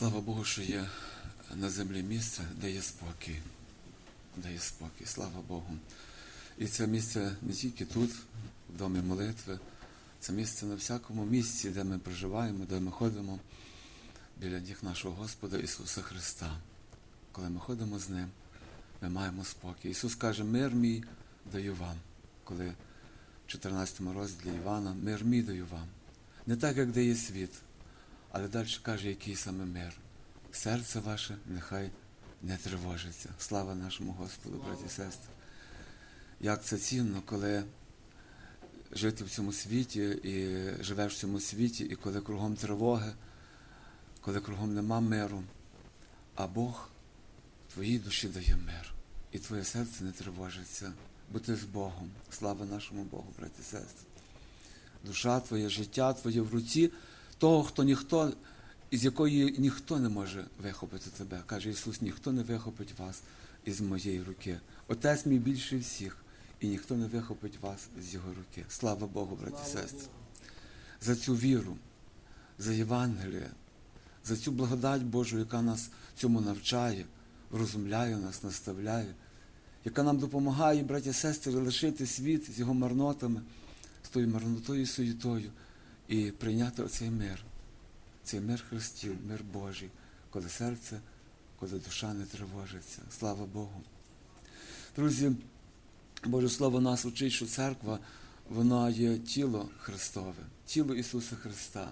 Слава Богу, що є на землі місце, де є спокій. Де є спокій, слава Богу. І це місце не тільки тут, в домі молитви, це місце на всякому місці, де ми проживаємо, де ми ходимо біля ніг нашого Господа Ісуса Христа. Коли ми ходимо з Ним, ми маємо спокій. Ісус каже, мир мій даю вам. Коли в 14 розділі Івана, мир мій даю вам. Не так, як дає світ, але далі каже, який саме мир. Серце ваше нехай не тривожиться. Слава нашому Господу, браті і сестри. Як це цінно, коли жити в цьому світі і живеш в цьому світі, і коли кругом тривоги, коли кругом нема миру, а Бог твоїй душі дає мир, і твоє серце не тривожиться, бо ти з Богом. Слава нашому Богу, браті і сестри. Душа твоє, життя твоє в руці того, хто ніхто, із якої ніхто не може вихопити тебе. Каже Ісус, ніхто не вихопить вас із моєї руки. Отець мій більше всіх, і ніхто не вихопить вас з його руки. Слава Богу, браті і сестри. За цю віру, за Євангеліє, за цю благодать Божу, яка нас цьому навчає, врозумляє нас, наставляє, яка нам допомагає, браті і сестри, лишити світ з його марнотами, з тою марнотою і суєтою, і прийняти оцей мир, цей мир Христів, мир Божий, коли серце, коли душа не тривожиться. Слава Богу. Друзі, Боже Слово нас учить, що церква, вона є тіло Христове, тіло Ісуса Христа.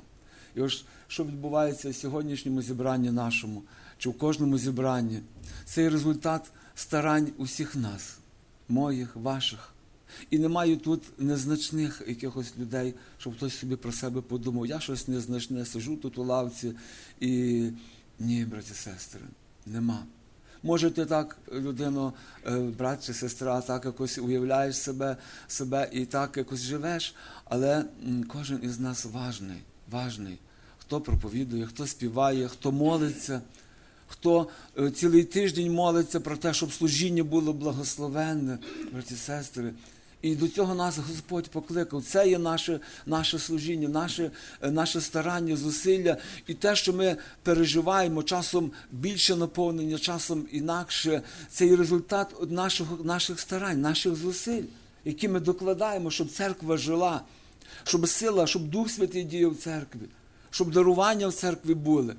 І ось що відбувається в сьогоднішньому зібранні нашому, чи в кожному зібранні, це є результат старань усіх нас, моїх, ваших. І немає тут незначних якихось людей, щоб хтось собі про себе подумав, я щось незначне, сижу тут у лавці і ні, браті сестри, нема. Може, ти так, людино, е, брат чи сестра, так якось уявляєш себе, себе і так якось живеш, але кожен із нас важний, важний. Хто проповідує, хто співає, хто молиться, хто е, цілий тиждень молиться про те, щоб служіння було благословенне, браті сестри. І до цього нас Господь покликав. Це є наше, наше служіння, наше, е, наше старання, зусилля. І те, що ми переживаємо, часом більше наповнення, часом інакше, це є результат нашого, наших старань, наших зусиль, які ми докладаємо, щоб церква жила, щоб сила, щоб Дух Святий діяв в церкві, щоб дарування в церкві були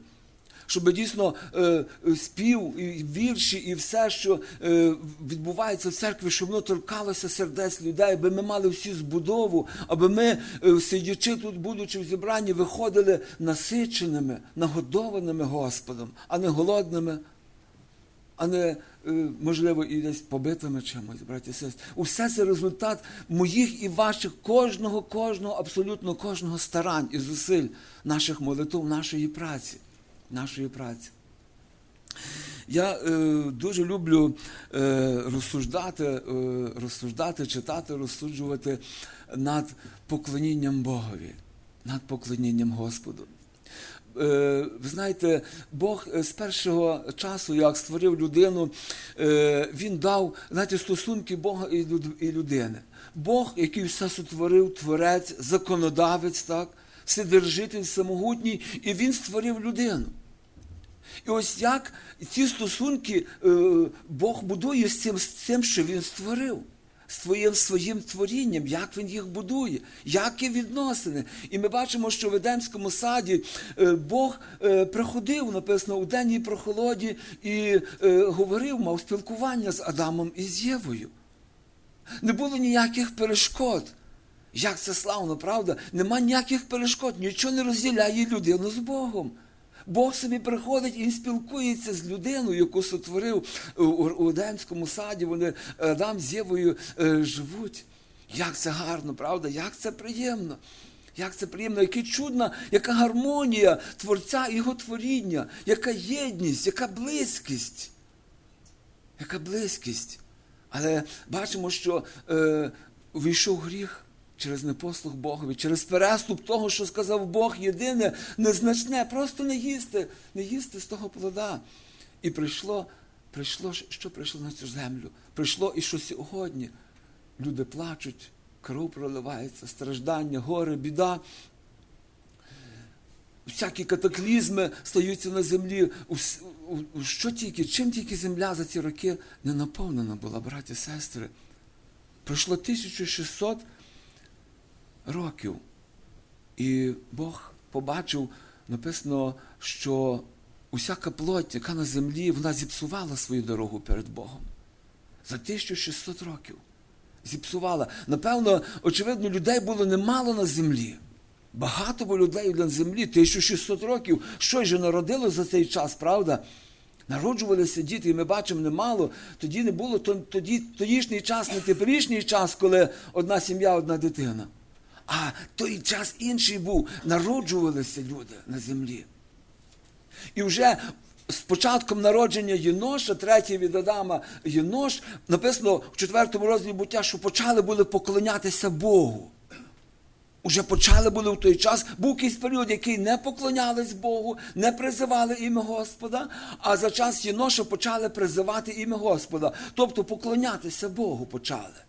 щоб дійсно е, спів, і вірші, і все, що е, відбувається в церкві, щоб воно торкалося сердець людей, аби ми мали всю збудову, аби ми, е, сидячи тут, будучи в зібранні, виходили насиченими, нагодованими Господом, а не голодними. А не, е, можливо, і десь побитими чимось, браті і сестри. Усе це результат моїх і ваших, кожного, кожного, абсолютно кожного старань і зусиль наших молитв, нашої праці нашої праці. Я е, дуже люблю е, розсуждати, е, розсуждати, читати, розсуджувати над поклонінням Богові, над поклонінням Господу. Е, ви знаєте, Бог з першого часу, як створив людину, е, він дав знаєте, стосунки Бога і людини. Бог, який все сотворив, творець, законодавець, так, вседержитель, самогутній, і він створив людину. І ось як ці стосунки е, Бог будує з цим, з цим, що Він створив, з твоїм своїм творінням, як він їх будує, які відносини. І ми бачимо, що в Едемському саді е, Бог е, приходив, написано, у денній прохолоді і говорив, мав спілкування з Адамом і з Євою. Не було ніяких перешкод. Як це славно, правда? Нема ніяких перешкод, нічого не розділяє людину з Богом. Бог собі приходить і він спілкується з людиною, яку сотворив у- у Едемському саді. Вони Адам з Євою е, живуть. Як це гарно, правда? Як це приємно. Як це приємно, яка чудна, яка гармонія Творця і його творіння, яка єдність, яка близькість. Яка близькість. Але бачимо, що е, увійшов гріх через непослух Богові, через переступ того, що сказав Бог, єдине, незначне, просто не їсти, не їсти з того плода. І прийшло, прийшло, що прийшло на цю землю? Прийшло і що сьогодні люди плачуть, кров проливається, страждання, горе, біда. всякі катаклізми стаються на землі. Що тільки, чим тільки земля за ці роки не наповнена була, браті сестри. Пройшло 1600 років. І Бог побачив, написано, що усяка плоть, яка на землі, вона зіпсувала свою дорогу перед Богом. За 1600 років. Зіпсувала. Напевно, очевидно, людей було немало на землі. Багато було людей на землі, 1600 років. Щось же народило за цей час, правда? Народжувалися діти, і ми бачимо немало. Тоді не було тоді, тодішній час, не теперішній час, коли одна сім'я, одна дитина. А той час інший був. Народжувалися люди на землі. І вже з початком народження Єноша, третій від Адама Єнош, написано в четвертому розділі буття, що почали були поклонятися Богу. Уже почали були в той час, був якийсь період, який не поклонялись Богу, не призивали ім'я Господа, а за час Єноша почали призивати ім'я Господа. Тобто поклонятися Богу почали.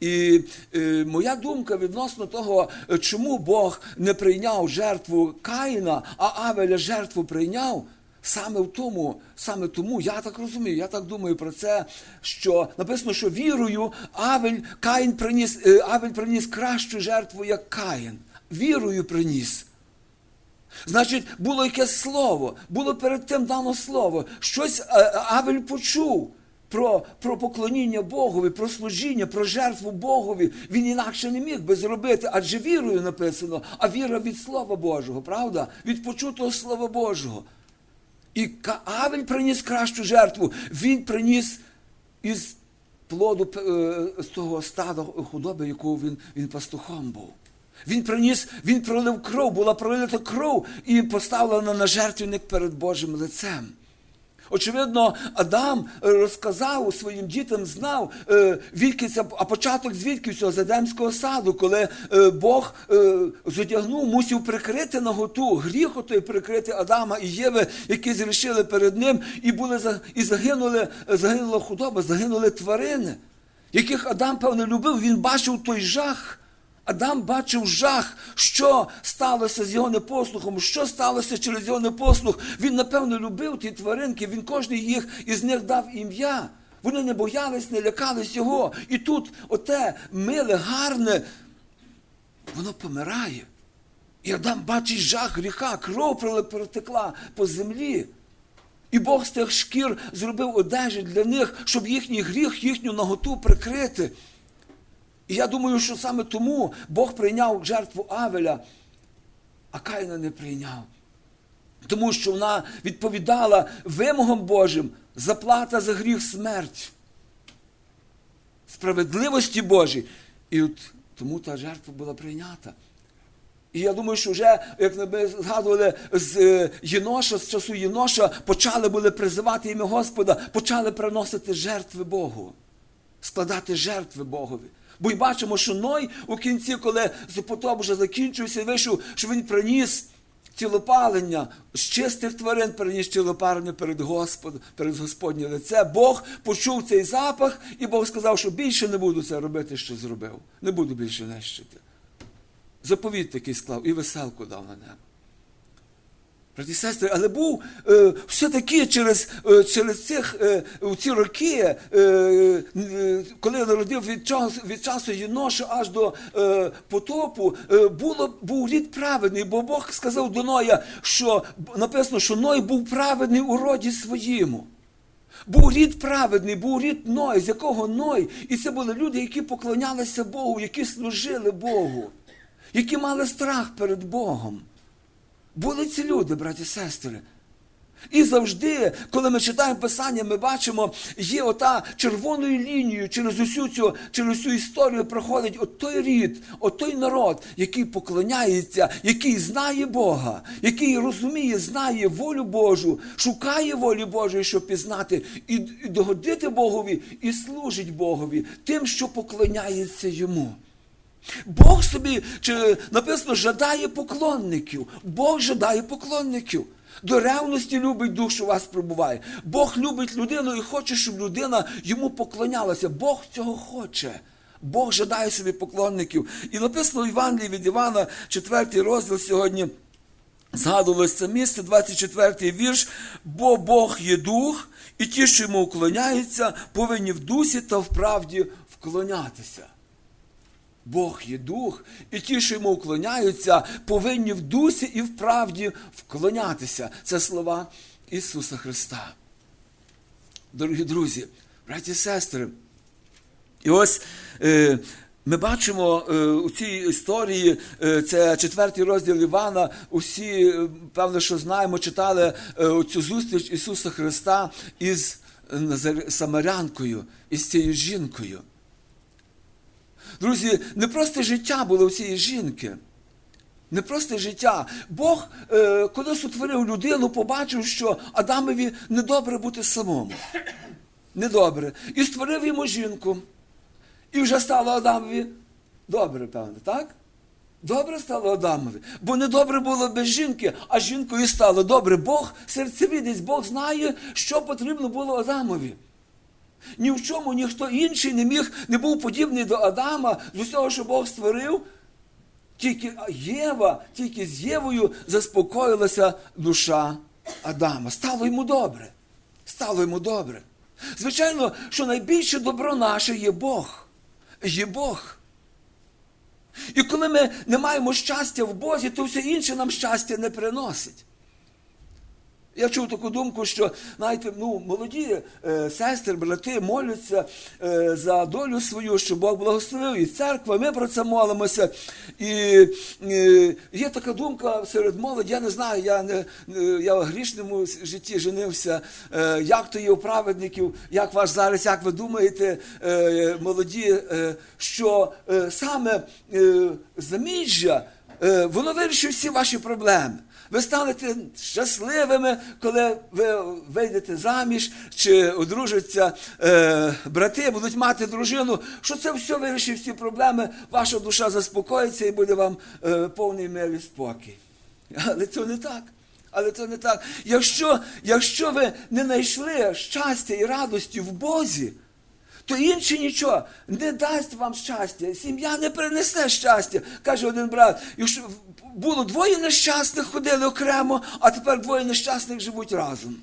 І е, моя думка відносно того, е, чому Бог не прийняв жертву Каїна, а Авеля жертву прийняв, саме в тому, саме тому, я так розумію, я так думаю про це, що написано, що вірою Авель Каїн приніс, е, Авель приніс кращу жертву, як Каїн. Вірою приніс. Значить, було якесь слово, було перед тим дано слово. Щось е, Авель почув про, про поклоніння Богові, про служіння, про жертву Богові. Він інакше не міг би зробити, адже вірою написано, а віра від Слова Божого, правда? Від почутого Слова Божого. І Ка- Авель приніс кращу жертву. Він приніс із плоду е, з того стада худоби, якого він, він пастухом був. Він приніс, він пролив кров, була пролита кров і поставлена на жертвенник перед Божим лицем. Очевидно, Адам е, розказав своїм дітям, знав, е, це, а початок звідки цього з Едемського саду, коли е, Бог зодягнув, мусив прикрити наготу, гріх отой прикрити Адама і Єви, які зрішили перед ним, і були і загинули, загинула худоба, загинули тварини, яких Адам, певно, любив, він бачив той жах. Адам бачив жах, що сталося з його непослухом, що сталося через його непослух. Він, напевно, любив ті тваринки, він кожний їх із них дав ім'я. Вони не боялись, не лякались його. І тут оте миле, гарне, воно помирає. І Адам бачить жах гріха, кров протекла по землі. І Бог з тих шкір зробив одежі для них, щоб їхній гріх, їхню наготу прикрити. І я думаю, що саме тому Бог прийняв жертву Авеля, а Каїна не прийняв. Тому що вона відповідала вимогам Божим заплата за гріх смерть. Справедливості Божій. І от тому та жертва була прийнята. І я думаю, що вже, як ми згадували з е, Єноша, з часу Єноша, почали були призивати ім'я Господа, почали приносити жертви Богу, складати жертви Богові. Бо й бачимо, що Ной у кінці, коли потоп вже закінчився, вийшов, що він приніс цілопалення з чистих тварин, приніс цілопалення перед Господом, перед Господнє лице. Бог почув цей запах, і Бог сказав, що більше не буду це робити, що зробив. Не буду більше нищити заповіт такий склав і веселку дав на небо. Браті і сестри, але був е, все-таки через, е, через цих, е, ці роки, е, е, коли народив від часу, від часу Єноша аж до е, потопу, е, було, був рід праведний, бо Бог сказав до Ноя, що написано, що Ной був праведний у роді своєму. Був рід праведний, був рід Ной, з якого Ной. І це були люди, які поклонялися Богу, які служили Богу, які мали страх перед Богом. Були ці люди, браті і сестри. І завжди, коли ми читаємо Писання, ми бачимо, є ота червоною лінією через усю цю через усю історію проходить от той рід, от той народ, який поклоняється, який знає Бога, який розуміє, знає волю Божу, шукає волі Божої, щоб пізнати, і, і догодити Богові, і служить Богові тим, що поклоняється йому. Бог собі чи написано жадає поклонників. Бог жадає поклонників. До ревності любить дух, що вас пробуває. Бог любить людину і хоче, щоб людина йому поклонялася. Бог цього хоче. Бог жадає собі поклонників. І написано в Євангелії від Івана, 4 розділ сьогодні. Згадувалось це місце, 24 вірш. Бо Бог є дух, і ті, що йому уклоняються, повинні в дусі та в правді вклонятися. Бог є дух, і ті, що йому уклоняються, повинні в дусі і в правді вклонятися. Це слова Ісуса Христа. Дорогі друзі, браті і сестри, і ось е, ми бачимо е, у цій історії, е, це четвертий розділ Івана. Усі, е, певно, що знаємо, читали е, цю зустріч Ісуса Христа із Самарянкою, із цією жінкою. Друзі, не просто життя було у цієї жінки. Не просто життя. Бог, е, коли сотворив людину, побачив, що Адамові недобре бути самому. Недобре. І створив йому жінку. І вже стало Адамові добре, певно, так? Добре стало Адамові. Бо недобре було без жінки, а жінкою стало добре. Бог серцевидець, Бог знає, що потрібно було Адамові. Ні в чому ніхто інший не міг, не був подібний до Адама, з усього, що Бог створив. Тільки Єва, тільки з Євою заспокоїлася душа Адама. Стало йому добре. Стало йому добре. Звичайно, що найбільше добро наше є Бог. Є Бог. І коли ми не маємо щастя в Бозі, то все інше нам щастя не приносить. Я чув таку думку, що знаєте, ну, молоді е, сестри, брати моляться е, за долю свою, щоб Бог благословив і церква, ми про це молимося. І е, є така думка серед молоді, я не знаю, я не е, я в грішному житті женився, е, як то є у праведників, як ваш зараз, як ви думаєте, е, молоді, е, що е, саме е, заміжжя, е, воно вирішить всі ваші проблеми. Ви станете щасливими, коли ви вийдете заміж чи одружаться е, брати, будуть мати дружину, що це все вирішить всі проблеми, ваша душа заспокоїться і буде вам е, повний мир і спокій. Але це не так. Але це не так. Якщо, якщо ви не знайшли щастя і радості в Бозі, то інше нічого не дасть вам щастя. Сім'я не принесе щастя. Каже один брат, якщо було двоє нещасних, ходили окремо, а тепер двоє нещасних живуть разом.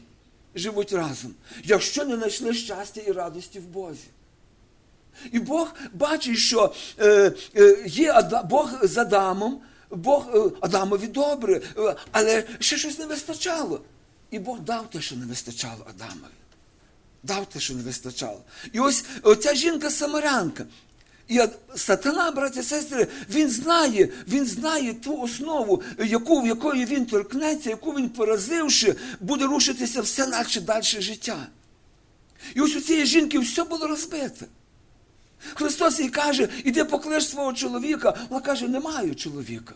Живуть разом. Якщо не знайшли щастя і радості в Бозі. І Бог бачить, що е, е, є Ада, Бог з Адамом, Бог е, Адамові добре, е, але ще щось не вистачало. І Бог дав те, що не вистачало Адамові. Дав те, що не вистачало. І ось оця жінка самарянка. І сатана, браті і сестри, він знає, він знає ту основу, яку, в якої він торкнеться, яку він поразивши, буде рушитися все наче далі життя. І ось у цієї жінки все було розбите. Христос їй каже, іди поклич свого чоловіка. Вона каже, не маю чоловіка.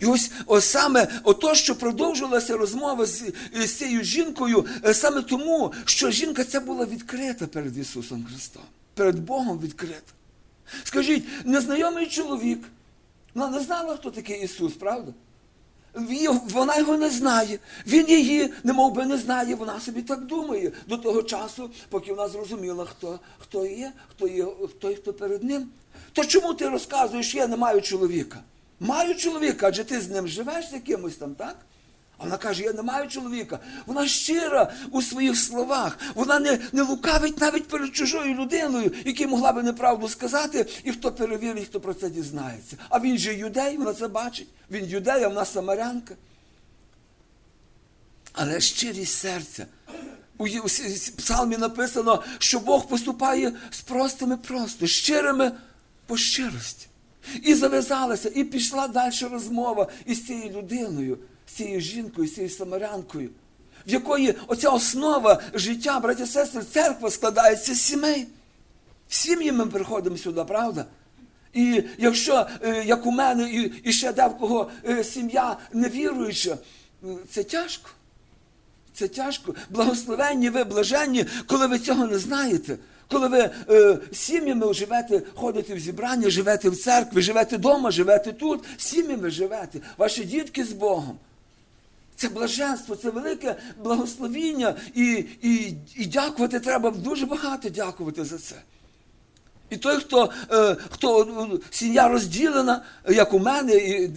І ось, саме ото, що продовжувалася розмова з, з цією жінкою, е, саме тому, що жінка ця була відкрита перед Ісусом Христом, перед Богом відкрита. Скажіть, незнайомий чоловік, вона не знала, хто такий Ісус, правда? Вона його не знає, він її, не мов би не знає, вона собі так думає до того часу, поки вона зрозуміла, хто, хто є, хто є той, хто перед ним. То чому ти розказуєш, я не маю чоловіка? Маю чоловіка, адже ти з ним живеш з якимось там, так? А вона каже, я не маю чоловіка. Вона щира у своїх словах. Вона не, не лукавить навіть перед чужою людиною, якій могла би неправду сказати, і хто перевірить, хто про це дізнається. А він же юдей, вона це бачить. Він юдей, а вона самарянка. Але щирість серця. У псалмі написано, що Бог поступає з простими просто, щирими по щирості. І зав'язалася, і пішла далі розмова із цією людиною, з цією жінкою, з цією самарянкою, в якої оця основа життя, браті і сестри, церква складається з сімей. Сім'ї ми приходимо сюди, правда? І якщо, е, як у мене, і, ще де в кого е, сім'я невіруюча, це тяжко. Це тяжко. Благословенні ви, блаженні, коли ви цього не знаєте. Коли ви е, сім'ями живете, ходите в зібрання, живете в церкві, живете вдома, живете тут, сім'ями живете, ваші дітки з Богом. Це блаженство, це велике благословіння, і, і, і дякувати треба дуже багато дякувати за це. І той, хто, е, хто е, сім'я розділена, як у мене, і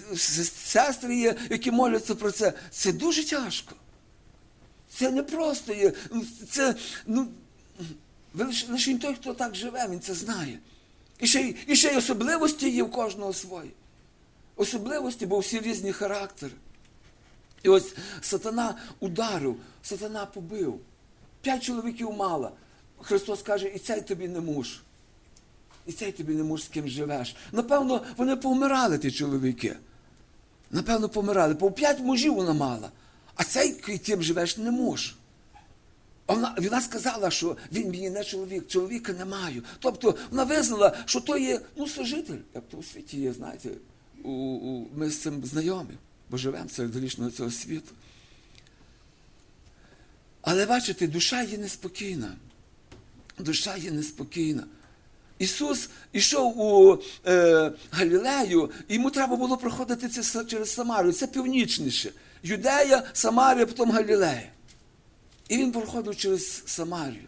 сестри є, які моляться про це, це дуже тяжко. Це не просто є. Це, ну, лише, лише той, хто так живе, він це знає. І ще, й- і ще й особливості є в кожного свої. Особливості, бо всі різні характери. І ось сатана ударив, сатана побив. П'ять чоловіків мало. Христос каже, і цей тобі не муж. І цей тобі не муж, з ким живеш. Напевно, вони повмирали, ті чоловіки. Напевно, помирали. По п'ять мужів вона мала. А цей, ким живеш, не муж. Вона, вона сказала, що він мені не чоловік, чоловіка не маю. Тобто вона визнала, що то є ну, сожитель, як то у світі є, знаєте, у, у, ми з цим знайомі, бо живемо серед грішного цього світу. Але бачите, душа є неспокійна. Душа є неспокійна. Ісус ішов у е, Галілею, і йому треба було проходити це через Самарію. Це північніше. Юдея, Самарія, потім Галілея. І він проходив через Самарію.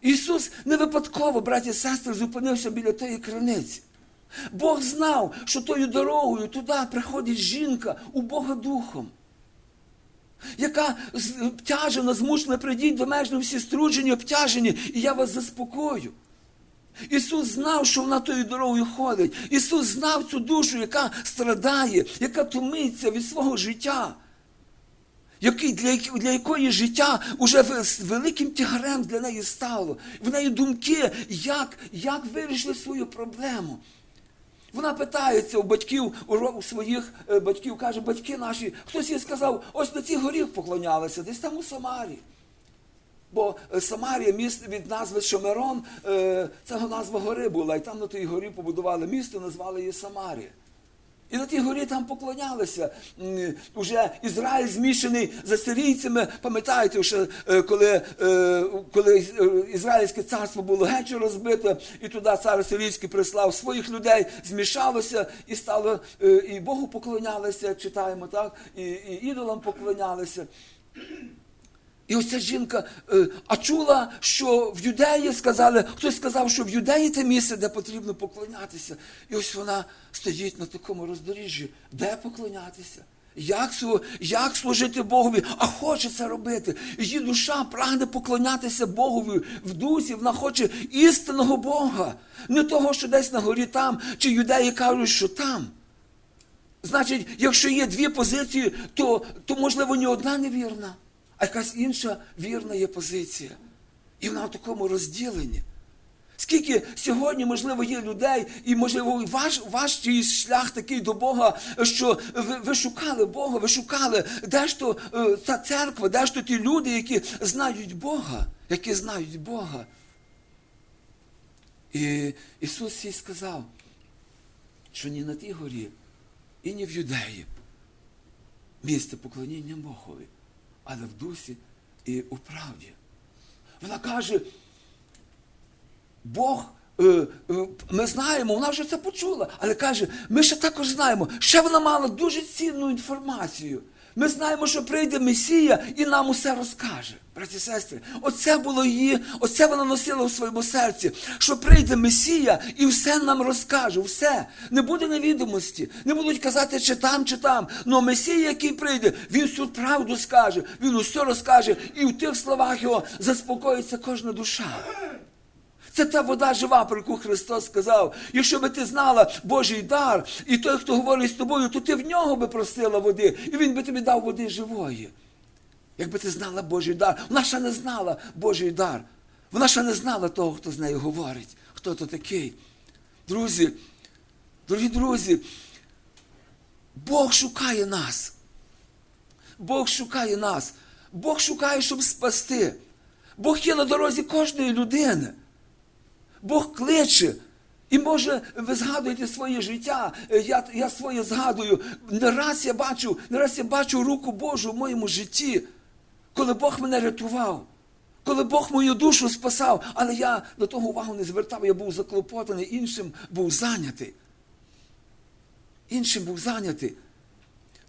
Ісус не випадково, браті і сестри, зупинився біля тої криниці. Бог знав, що тою дорогою туди приходить жінка у Бога Духом, яка обтяжена, змушена, прийдіть до мене всі струджені, обтяжені, і я вас заспокою. Ісус знав, що вона тою дорогою ходить. Ісус знав цю душу, яка страдає, яка томиться від свого життя, який, для, для якої життя уже великим тягарем для неї стало. В неї думки, як, як вирішити свою проблему. Вона питається у батьків, у своїх е, батьків, каже, батьки наші, хтось їй сказав, ось на цій горі поклонялися, десь там у Самарі. Бо е, Самарія місто від назви Шомерон, це назва гори була, і там на тій горі побудували місто, назвали її Самарія. І на тій горі там поклонялися. Уже Ізраїль змішаний з асирійцями. Пам'ятаєте, що е, коли, е, коли е, Ізраїльське царство було геть розбите, і туди цар асирійський прислав своїх людей, змішалося і стало, і Богу поклонялися, читаємо, так, і, і ідолам поклонялися. І ось ця жінка, е, а чула, що в юдеї сказали, хтось сказав, що в юдеї те місце, де потрібно поклонятися. І ось вона стоїть на такому роздоріжжі, де поклонятися. Як, як служити Богові, а хоче це робити. Її душа прагне поклонятися Богові в дусі, вона хоче істинного Бога. Не того, що десь на горі там, чи юдеї кажуть, що там. Значить, якщо є дві позиції, то, то можливо ні одна невірна, а якась інша вірна є позиція. І вона в такому розділенні. Скільки сьогодні, можливо, є людей, і, можливо, ваш, ваш чиїсь шлях такий до Бога, що ви, ви шукали Бога, ви шукали, де ж то е, та церква, де ж то ті люди, які знають Бога, які знають Бога. І Ісус їй сказав, що ні на тій горі, і ні в юдеї місце поклоніння Богові, але в дусі і у правді. Вона каже, Бог, е, е, ми знаємо, вона вже це почула, але каже, ми ще також знаємо, ще вона мала дуже цінну інформацію. Ми знаємо, що прийде Месія і нам усе розкаже. Браті і сестри, оце було її, оце вона носила у своєму серці, що прийде Месія і все нам розкаже, все. Не буде невідомості, не будуть казати, чи там, чи там. Но Месія, який прийде, він всю правду скаже, він усе розкаже, і в тих словах його заспокоїться кожна душа. Це та вода жива, про яку Христос сказав. Якщо би ти знала Божий дар, і той, хто говорить з тобою, то ти в нього би просила води, і він би тобі дав води живої. Якби ти знала Божий дар. Вона ще не знала Божий дар. Вона ще не знала того, хто з нею говорить, хто то такий. Друзі, дорогі друзі, Бог шукає нас. Бог шукає нас. Бог шукає, щоб спасти. Бог є на дорозі кожної людини. Бог кличе. І може, ви згадуєте своє життя, е, я, я своє згадую. Не раз я бачу, не раз я бачу руку Божу в моєму житті, коли Бог мене рятував, коли Бог мою душу спасав, але я до того увагу не звертав, я був заклопотаний, іншим був зайнятий. Іншим був зайнятий.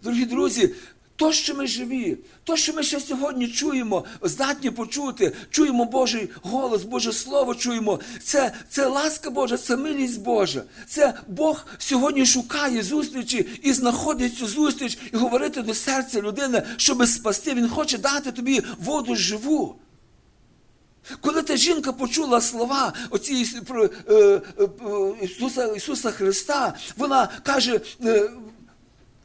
Дорогі друзі, То, що ми живі, то, що ми ще сьогодні чуємо, здатні почути, чуємо Божий голос, Боже Слово чуємо. Це, це ласка Божа, це милість Божа. Це Бог сьогодні шукає зустрічі і знаходить цю зустріч і говорити до серця людини, щоб спасти. Він хоче дати тобі воду живу. Коли та жінка почула слова оці про е, е, Ісуса, Ісуса Христа, вона каже, е,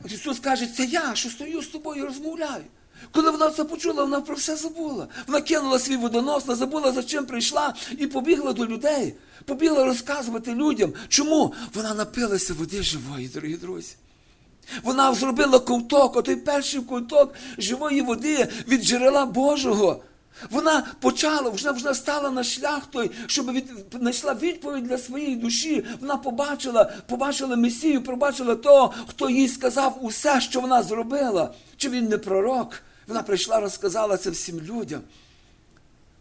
Ісус каже, це я, що стою з тобою і розмовляю. Коли вона це почула, вона про все забула. Вона кинула свій водонос, вона забула, за чим прийшла, і побігла до людей. Побігла розказувати людям. Чому? Вона напилася води живої, дорогі друзі. Вона зробила ковток, отой перший ковток живої води від джерела Божого. Вона почала, вже, вже стала на шлях той, щоб від, знайшла відповідь для своєї душі. Вона побачила, побачила Месію, побачила того, хто їй сказав усе, що вона зробила. Чи він не пророк? Вона прийшла, розказала це всім людям.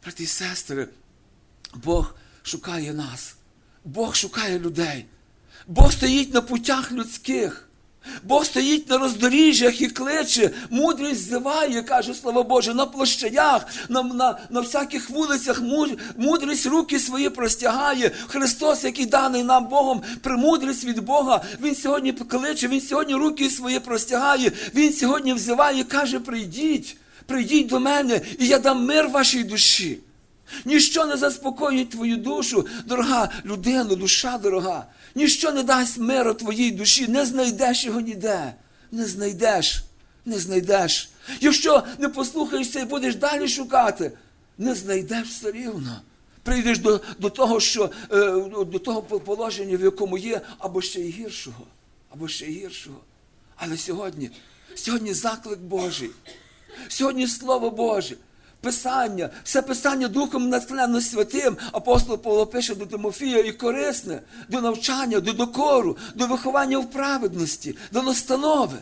Брати і сестри, Бог шукає нас. Бог шукає людей. Бог стоїть на путях людських. Бог стоїть на роздоріжжях і кличе, мудрість зиває, каже слава Боже, на площадях, на, на, на всяких вулицях мудрість руки свої простягає. Христос, який даний нам Богом, премудрість від Бога, Він сьогодні кличе, Він сьогодні руки свої простягає, Він сьогодні взиває, каже, прийдіть, прийдіть до мене, і я дам мир вашій душі. Ніщо не заспокоїть твою душу, дорога людина, душа дорога. Ніщо не дасть миру твоїй душі, не знайдеш його ніде. Не знайдеш, не знайдеш. Якщо не послухаєшся і будеш далі шукати, не знайдеш все рівно. Прийдеш до, до того, що е, до того положення, в якому є, або ще й гіршого, або ще й гіршого. Але сьогодні, сьогодні заклик Божий. Сьогодні Слово Боже, Писання, все Писання Духом натхненно святим. Апостол Павло пише до Тимофія і корисне до навчання, до докору, до виховання в праведності, до настанови.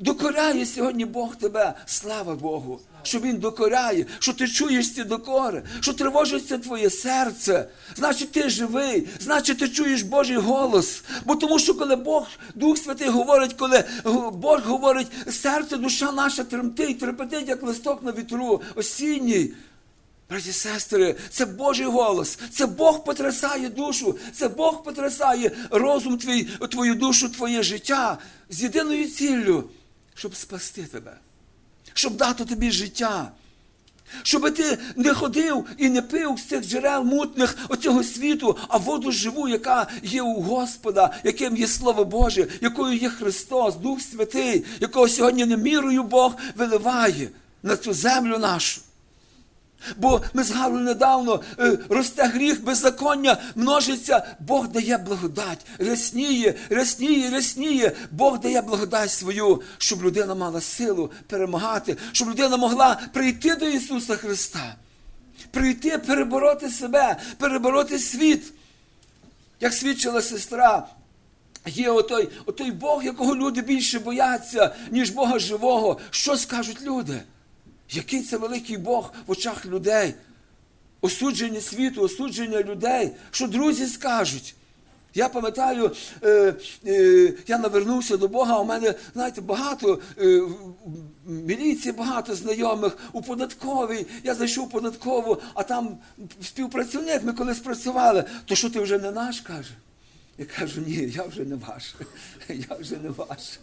Докоряє сьогодні Бог тебе, слава Богу, що Він докоряє, що ти чуєш ці докори, що тривожиться твоє серце. Значить, ти живий, значить, ти чуєш Божий голос. Бо тому, що коли Бог, Дух Святий говорить, коли Бог говорить, серце, душа наша тремтить, трепетить, як листок на вітру, осінній. Браті сестри, це Божий голос, це Бог потрясає душу, це Бог потрясає розум твій, твою душу, твоє життя з єдиною ціллю, щоб спасти тебе, щоб дати тобі життя. Щоб ти не ходив і не пив з цих джерел мутних оцього світу, а воду живу, яка є у Господа, яким є Слово Боже, якою є Христос, Дух Святий, якого сьогодні немірою Бог виливає на цю землю нашу. Бо ми згадували недавно, е, росте гріх, беззаконня множиться, Бог дає благодать, рясніє, рясніє, рясніє. Бог дає благодать свою, щоб людина мала силу перемагати, щоб людина могла прийти до Ісуса Христа, прийти, перебороти себе, перебороти світ. Як свідчила сестра, Є отой, отой Бог, якого люди більше бояться, ніж Бога живого. Що скажуть люди? Який це великий Бог в очах людей? Осудження світу, осудження людей. Що друзі скажуть? Я пам'ятаю, е, е, я навернувся до Бога, у мене, знаєте, багато е, міліції, багато знайомих у податковій. Я зайшов в податкову, а там співпрацівник, ми колись працювали, то що ти вже не наш каже? Я кажу, ні, я вже не ваш. Я вже не ваш.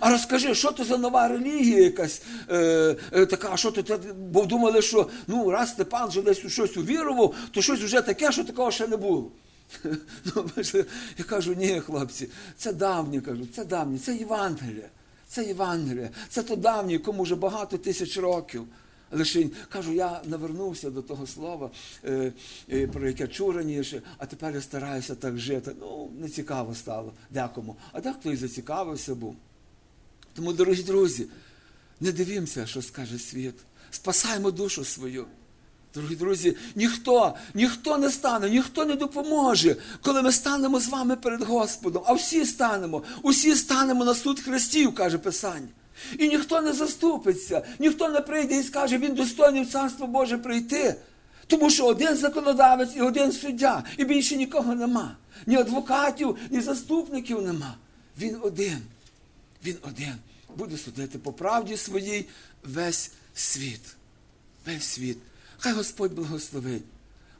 А розкажи, що це за нова релігія якась е, е, така, що ти, бо думали, що ну, раз Степан вже десь у щось увірував, то щось вже таке, що такого ще не було. Ну, я кажу, ні, хлопці, це давнє, кажу, це давнє, це Євангеліє. Це Євангеліє, це то давнє, кому вже багато тисяч років. Лише кажу, я навернувся до того слова, е, е, про яке чув раніше, а тепер я стараюся так жити. Ну, не цікаво стало декому. А дехто і зацікавився був. Тому, дорогі друзі, не дивімося, що скаже світ. Спасаємо душу свою. Дорогі друзі, ніхто, ніхто не стане, ніхто не допоможе, коли ми станемо з вами перед Господом. А всі станемо, усі станемо на суд Христів, каже Писання. І ніхто не заступиться, ніхто не прийде і скаже, він достойний в Царство Боже прийти. Тому що один законодавець і один суддя, і більше нікого нема. Ні адвокатів, ні заступників нема. Він один. Він один. буде судити по правді своїй весь світ. Весь світ. Хай Господь благословить.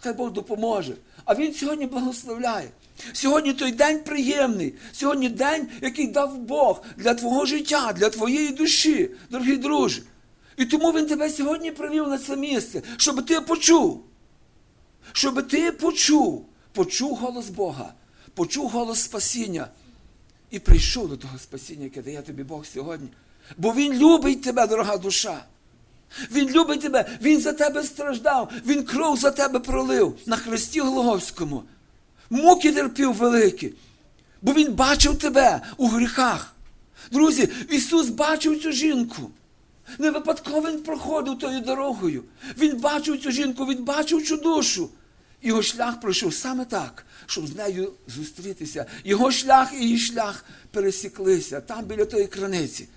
Хай Бог допоможе. А Він сьогодні благословляє. Сьогодні той день приємний. Сьогодні день, який дав Бог для твого життя, для твоєї душі, дорогі друзі. І тому Він тебе сьогодні привів на це місце, щоб ти почув. Щоб ти почув, почув голос Бога, почув голос спасіння і прийшов до того спасіння, яке дає тобі Бог сьогодні. Бо Він любить тебе, дорога душа. Він любить тебе, Він за тебе страждав, Він кров за тебе пролив на хресті Голговському. Муки терпів великі, бо Він бачив тебе у гріхах. Друзі, Ісус бачив цю жінку. Не випадково Він проходив тою дорогою. Він бачив цю жінку, він бачив цю душу. Його шлях пройшов саме так, щоб з нею зустрітися. Його шлях і її шлях пересіклися там біля тої краниці.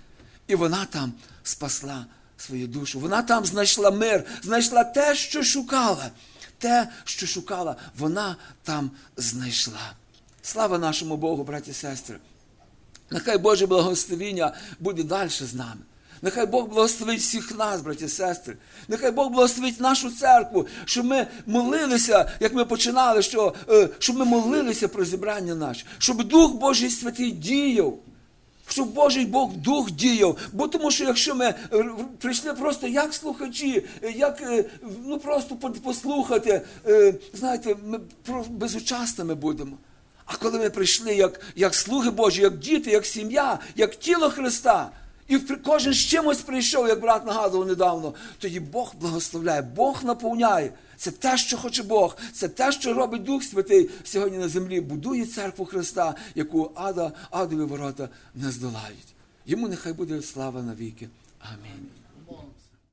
І вона там спасла свою душу. Вона там знайшла мир, знайшла те, що шукала. Те, що шукала, вона там знайшла. Слава нашому Богу, браті і сестри! Нехай Боже благословіння буде далі з нами. Нехай Бог благословить всіх нас, браті і сестри. Нехай Бог благословить нашу церкву, щоб ми молилися, як ми починали, що, е, щоб ми молилися про зібрання наше, щоб Дух Божий Святий діяв. Щоб Божий Бог Дух діяв. Бо тому що якщо ми е, прийшли просто як слухачі, е, як е, ну просто по- послухати, знаєте, ми безучасними будемо. А коли ми прийшли як, як слуги Божі, як діти, як сім'я, як тіло Христа, і кожен з чимось прийшов, як брат нагадував недавно, тоді Бог благословляє, Бог наповняє. Це те, що хоче Бог, це те, що робить Дух Святий сьогодні на землі, будує церкву Христа, яку ада, адові ворота не здолають. Йому нехай буде слава навіки. Амінь.